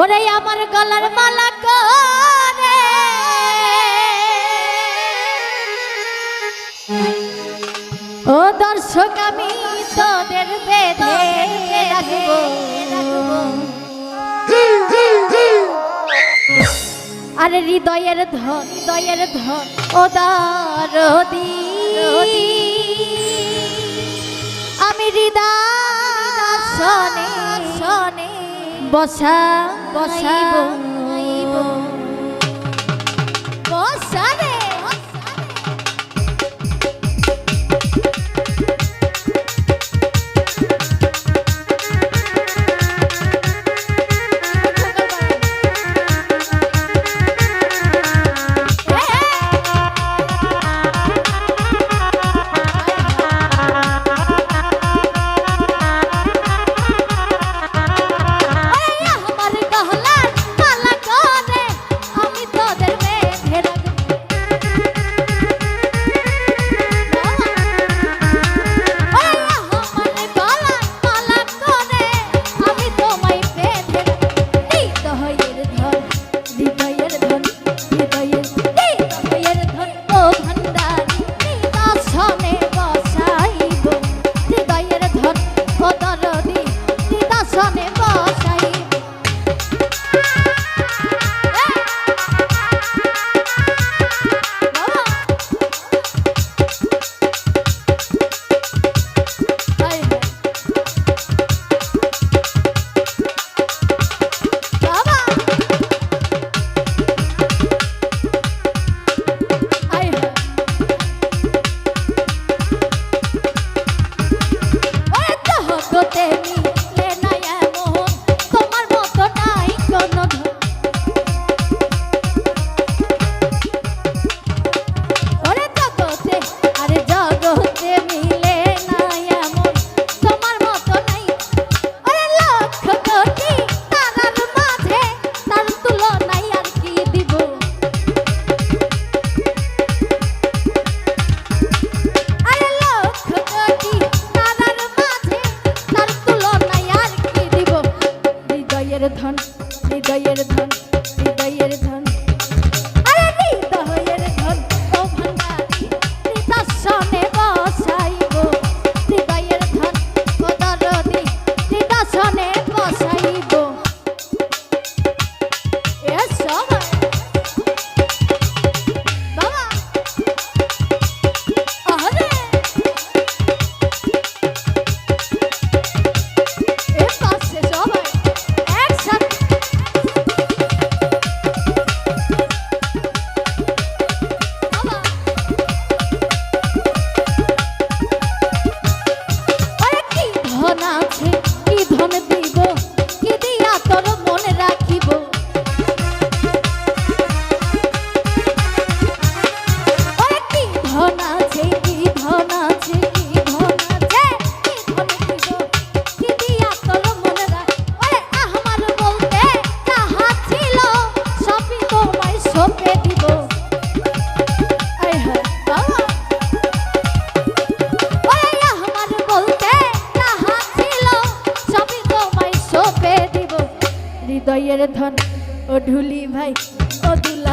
ওরে আমার গলার মালা করে। ও দর্শক, আমি তোদের বেঁধে রাখব। আর হৃদয়ের ধন হৃদয়ের ধন, ও দারদি। আমি হৃদয় সনে সনে বসা বসাইব। বুকের ধন হৃদয়ের ধন। দয়ের ধন ও ঢুলি ভাই ও দুল